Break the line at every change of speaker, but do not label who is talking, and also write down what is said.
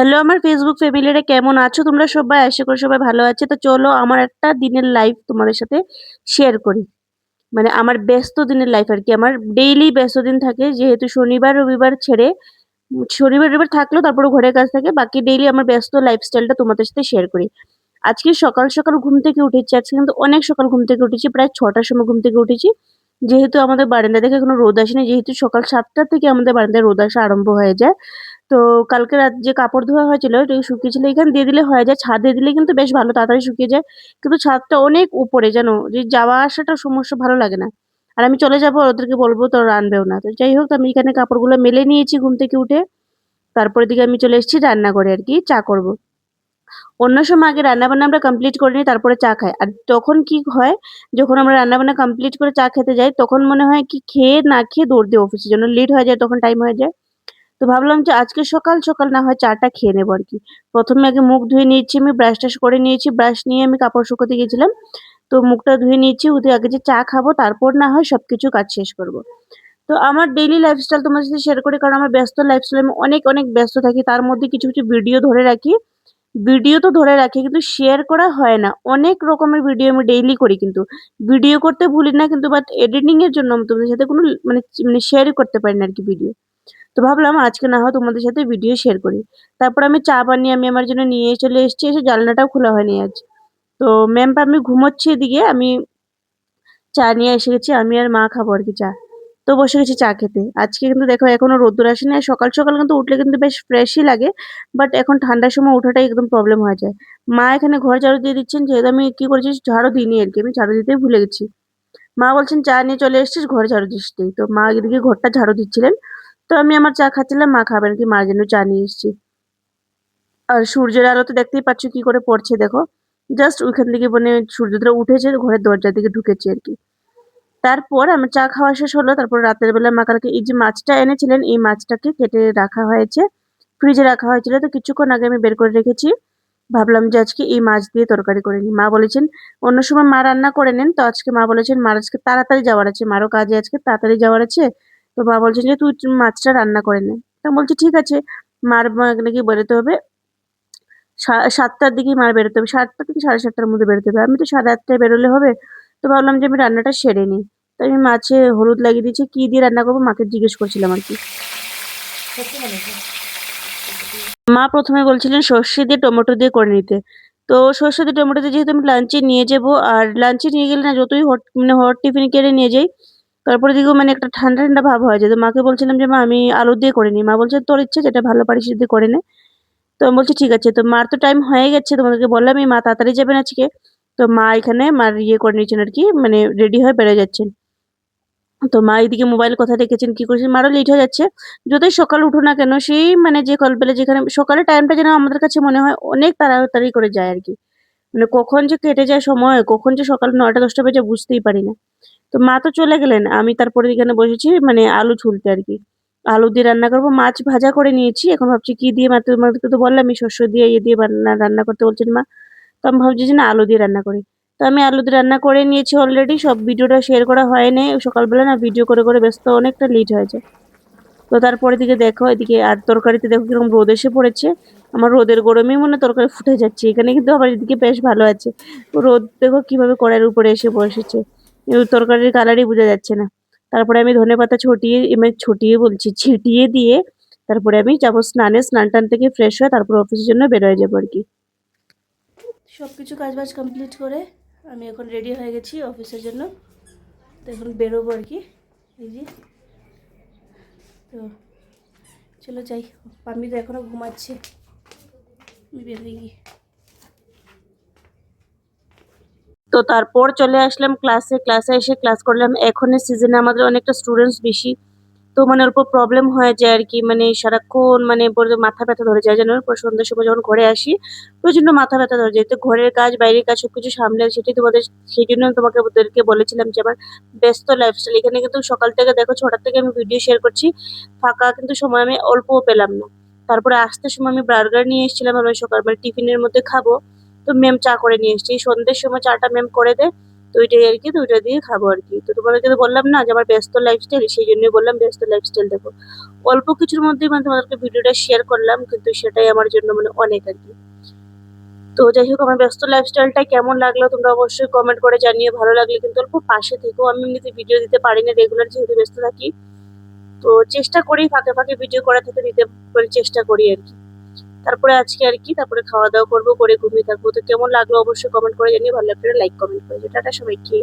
Hello, আমার Facebook ফ্যামিলিরা কেমন আছো? তোমরা সবাই, আশা করি সবাই ভালো আছে। তো চলো, আমার একটা দিনের লাইফ তোমাদের সাথে শেয়ার করি। মানে আমার ব্যস্ত দিনের লাইফ আর কি। আমার ডেইলি ব্যস্ত দিন থাকে, যেহেতু শনিবার, রবিবার ছেড়ে শনিবার, রবিবার থাকলেও তারপরে ঘরের কাজ থাকে। বাকি ডেইলি আমার ব্যস্ত লাইফস্টাইলটা তোমাদের সাথে শেয়ার করি। আজকে সকাল সকাল ঘুম থেকে উঠেছি, আজকে কিন্তু অনেক সকাল ঘুম থেকে উঠেছি, প্রায় ছটার সময় ঘুম থেকে উঠেছি। যেহেতু আমাদের বারান্দা থেকে কোনো রোদ আসেনি যেহেতু সকাল সাতটা থেকে আমাদের বারান্দায় রোদ আসা আরম্ভ হয়ে যায়। তো কালকে রাত যে কাপড় ধোয়া হয়েছিল ওটা শুকিয়েছিল এখানে দিয়ে দিলে হয়ে যায়, ছাদে দিলে কিন্তু বেশ ভালো, তাড়াতাড়ি শুকিয়ে যায়। কিন্তু ছাদটা অনেক উপরে, জানো? যে যাওয়া আসাটা সমস্যা, ভালো লাগে না। আর আমি চলে যাব, ওদেরকে বলব তো ওরা আনবেও না। তো যাই হোক আমি এখানে কাপড়গুলো মেলে নিয়েছি ঘুম থেকে উঠে। তারপরে দিকে আমি চলে এসেছি রান্না করে আর কি, চা করব। অন্য সময় আগে রান্নাবান্না আমরা কমপ্লিট করে নিই, তারপরে চা খাই। আর তখন কি হয়, যখন আমরা রান্নাবান্না কমপ্লিট করে চা খেতে যাই, তখন মনে হয় কি, খেয়ে না খেয়ে দৌড় দিই অফিসের জন্য। লেট হয়ে যায়, তখন টাইম হয়ে যায়। তো ভাবলাম যে আজকে সকাল সকাল না হয় চাটা খেয়ে নেব আর কি। প্রথমে আগে মুখ ধুয়ে নিয়েছি, আমি ব্রাশ টাশ করে নিয়েছি ব্রাশ নিয়ে আমি কাপড় শুকোতে গেছিলাম তো মুখটা ধুয়ে নিয়েছি উঠে আগে যে চা খাব, তারপর না হয় সবকিছু কাজ শেষ করব। তো আমার ডেইলি লাইফস্টাইল তোমার সাথে শেয়ার করি, কারণ আমার ব্যস্ত লাইফস্টাইল আমি অনেক অনেক ব্যস্ত থাকি। তার মধ্যে কিছু কিছু ভিডিও ধরে রাখি। ভিডিও তো ধরে রাখি, কিন্তু শেয়ার করা হয় না। অনেক রকমের ভিডিও আমি ডেইলি করি কিন্তু। ভিডিও করতে ভুলি না, কিন্তু বাট এডিটিং এর জন্য আমি তোমাদের সাথে কোনো মানে মানে শেয়ারই করতে পারি না আর কি ভিডিও তো ভাবলাম আজকে না হয় তোমাদের সাথে ভিডিও শেয়ার করি। তারপর আমি চা বানিয়ে আমি আমার জন্য নিয়ে চলে এসেছি, এসে জানলাটাও খোলা হয়নি আজ। তো ম্যাম আমি ঘুমোচ্ছি এদিকে, আমি চা নিয়ে এসে গেছি, আমি আর মা খাব আর কি চা। তো বসে গেছি চা খেতে। আজকে কিন্তু দেখো এখনও রোদ্দুর আসেনি, আর সকাল সকাল কিন্তু উঠলে কিন্তু বেশ ফ্রেশই লাগে বাট এখন ঠান্ডার সময় ওঠাটাই একদম প্রবলেম হয়ে যায়। মা এখানে ঘর ঝাড়ু দিয়ে দিচ্ছেন, যেহেতু আমি কি করেছি, ঝাড়ু দিইনি আর কি, আমি ঝাড়ু দিতেই ভুলে গেছি। মা বলছেন, চা নিয়ে চলে এসেছিস, ঘরে ঝাড়ু দিস তো মা এদিকে ঘরটা ঝাড়ু দিচ্ছিলেন। তো আমি আমার চা খাচ্ছিলাম, মা খাবেন কি? মার জন্য চা নিয়ে এসেছি। আর সূর্যের আলো তো দেখতেই পাচ্ছ কি করে পড়ছে, দেখো। জাস্ট ওইখান থেকে মানে সূর্যটা উঠেছে, ঘরের দরজা দিকে ঢুকেছে আর কি। তারপর আমার চা খাওয়া শেষ হলো, তারপর রাতের বেলা মা কালকে এই যে মাছটা এনেছিলেন, এই মাছটাকে কেটে রাখা হয়েছে, ফ্রিজে রাখা হয়েছিল। তো কিছুক্ষণ আগে আমি বের করে রেখেছি। ভাবলাম যে আজকে এই মাছ দিয়ে তরকারি করে নিই। মা বলেছেন, অন্য সময় মা রান্না করে নেন। তো আজকে মা বলেছেন, মার আজকে তাড়াতাড়ি যাওয়ার আছে, মারও কাজে আজকে তাড়াতাড়ি যাওয়ার আছে। তো মা বলছেন যে, তুই মাছটা রান্না করে নে। তো বলছি, ঠিক আছে, মার নাকি বেরোতে হবে। সাতটার দিকেই মার বেরোতে হবে। সাতটা থেকে সাড়ে সাতটার মধ্যে বেরোতে হবে। আমি তো সাড়ে আটটায় বেরোলে হবে। তো ভাবলাম যে আমি রান্নাটা সেরে নিই। তো আমি মাছে হলুদ লাগিয়ে দিয়েছি। কি দিয়ে রান্না করব? মাকে জিজ্ঞেস করছিলাম আর কি। মা প্রথমে বলছিলেন, সর্ষে দিয়ে টমেটো দিয়ে করে নিতে। তো সর্ষে দিয়ে টমেটো দিয়ে যেহেতু আমি লাঞ্চে নিয়ে যাব, আর লাঞ্চে নিয়ে গেলে না, যতই হট মানে হট টিফিন কেড়ে নিয়ে যাই তারপরে দিকেও মানে একটা ঠান্ডা ঠান্ডা ভাব হয়ে। তো মাকে বলছিলাম যে, মা, আমি আলু দিয়ে করে নিই মা বলছে, তোর ইচ্ছে যেটা, ভালো পারিস যদি করে নে। তো আমি বলছি, ঠিক আছে। তো মার তো টাইম হয়ে গেছে, তোমাদেরকে বললামই মা, তাড়াতাড়ি যাবেন আজকে। তো মা এখানে মার ইয়ে করে নিয়েছেন আর কি মানে রেডি হয়ে বেড়ে যাচ্ছেন। তো মা এদিকে মোবাইল কথা রেখেছেন, কি করছেন, মারও লেট হয়ে যাচ্ছে। যতই সকাল উঠো না কেন, সেই মানে যে কলবেলা যেখানে সকালের টাইমটা যেন আমাদের কাছে মনে হয় অনেক তাড়াতাড়ি করে যায় আর কি। মানে কখন যে কেটে যায় সময়, কখন যে সকাল নয়টা দশটা বেজে বুঝতেই পারি না। তো মা তো চলে গেলেন, আমি তারপরে এখানে বসেছি মানে আলু ছুলতে আর কি। আলু দিয়ে রান্না করব, মাছ ভাজা করে নিয়েছি, এখন ভাবছি কি দিয়ে মা তোমাদেরকে তো বললাম আমি শস্য দিয়ে ইয়ে দিয়ে রান্না রান্না করতে বলছেন মা। তো আমি ভাবছি যে না, আলু দিয়ে রান্না করি। তো আমি আলু দিয়ে রান্না করে নিয়েছি অলরেডি সব ভিডিওটা শেয়ার করা হয়নি সকালবেলা না ভিডিও করে করে ব্যস্ত, অনেকটা লেট হয়েছে তো তারপরে দিকে দেখো, এদিকে আর তরকারিতে দেখো কীরকম রোদ এসে পড়েছে। আমার রোদের গরমেই মনে হয় তরকারি ফুটে যাচ্ছে, এখানে কিন্তু আবার এদিকে বেশ ভালো আছে। রোদ দেখো কীভাবে কড়াইয়ের উপরে এসে বসেছে। তরকারির কালারই বোঝা যাচ্ছে না। তারপরে আমি ধনে পাতা ছটিয়ে, এমনি ছটিয়ে বলছি, ছিটিয়ে দিয়ে তারপরে আমি যাব স্নানে, স্নান টান থেকে ফ্রেশ হয়ে তারপর অফিসের জন্য বেরোয় যাব আর কি। সব কিছু কাজবাজ কমপ্লিট করে আমি এখন রেডি হয়ে গেছি অফিসের জন্য। তো এখন বেরোবো আর কি, এই যে। তো চলো যাই পাম্মি তো এখনও ঘুমাচ্ছে। বেরোই গিয়ে তো তারপর চলে আসলাম ক্লাসে ক্লাসে এসে ক্লাস করলাম। এখনের সিজনে আমাদের অনেকটা স্টুডেন্টস বেশি। তো মানে অল্প প্রবলেম হয়ে যায় আর কি মানে সারাক্ষণ মানে মাথা ব্যথা ধরে যায় যেন সন্ধ্যার সময় যখন ঘরে আসি প্রচণ্ড মাথা ব্যথা ধরে যায়। তো ঘরের কাজ, বাইরের কাজ সবকিছু সামলে, সেটাই তোমাদের, সেই জন্য তোমাকে ওদেরকে বলেছিলাম যে আমার ব্যস্ত লাইফস্টাইল এখানে কিন্তু সকাল থেকে দেখো ছটার থেকে আমি ভিডিও শেয়ার করছি। ফাঁকা কিন্তু সময় আমি অল্পও পেলাম না। তারপরে আসতে সময় আমি বার্গার নিয়ে এসেছিলাম। আমি সকাল মানে টিফিনের মধ্যে খাব। তো ম্যাম চা করে নিয়ে এসছি। সন্ধ্যের সময় চাটা ম্যাম করে দে তো ওইটাই আর কি, তো ওইটা দিয়ে খাব আর কি। তো তোমাদেরকে তো বললাম না যে আমার ব্যস্ত লাইফস্টাইল সেই জন্যই বললাম ব্যস্ত লাইফস্টাইল দেখো। অল্প কিছুর মধ্যেই মানে তোমাদেরকে ভিডিওটা শেয়ার করলাম, কিন্তু সেটাই আমার জন্য মানে অনেক আর কি। তো যাই হোক, আমার ব্যস্ত লাইফস্টাইলটা কেমন লাগল তোমরা অবশ্যই কমেন্ট করে জানিয়ে ভালো লাগলে কিন্তু অল্প পাশে থেকেও, আমি এমনিতে ভিডিও দিতে পারি না রেগুলার যেহেতু ব্যস্ত থাকি। তো চেষ্টা করি ফাঁকে ফাঁকে ভিডিও করা থেকে দিতে মানে চেষ্টা করি আর কি। তারপরে আজকে আর কি, তারপরে খাওয়া দাওয়া করব, করে ঘুমিয়ে থাকব। তো কেমন লাগল অবশ্যই কমেন্ট করে জানিয়ে ভালো লাগলে লাইক কমেন্ট করে টাটা সবাইকে।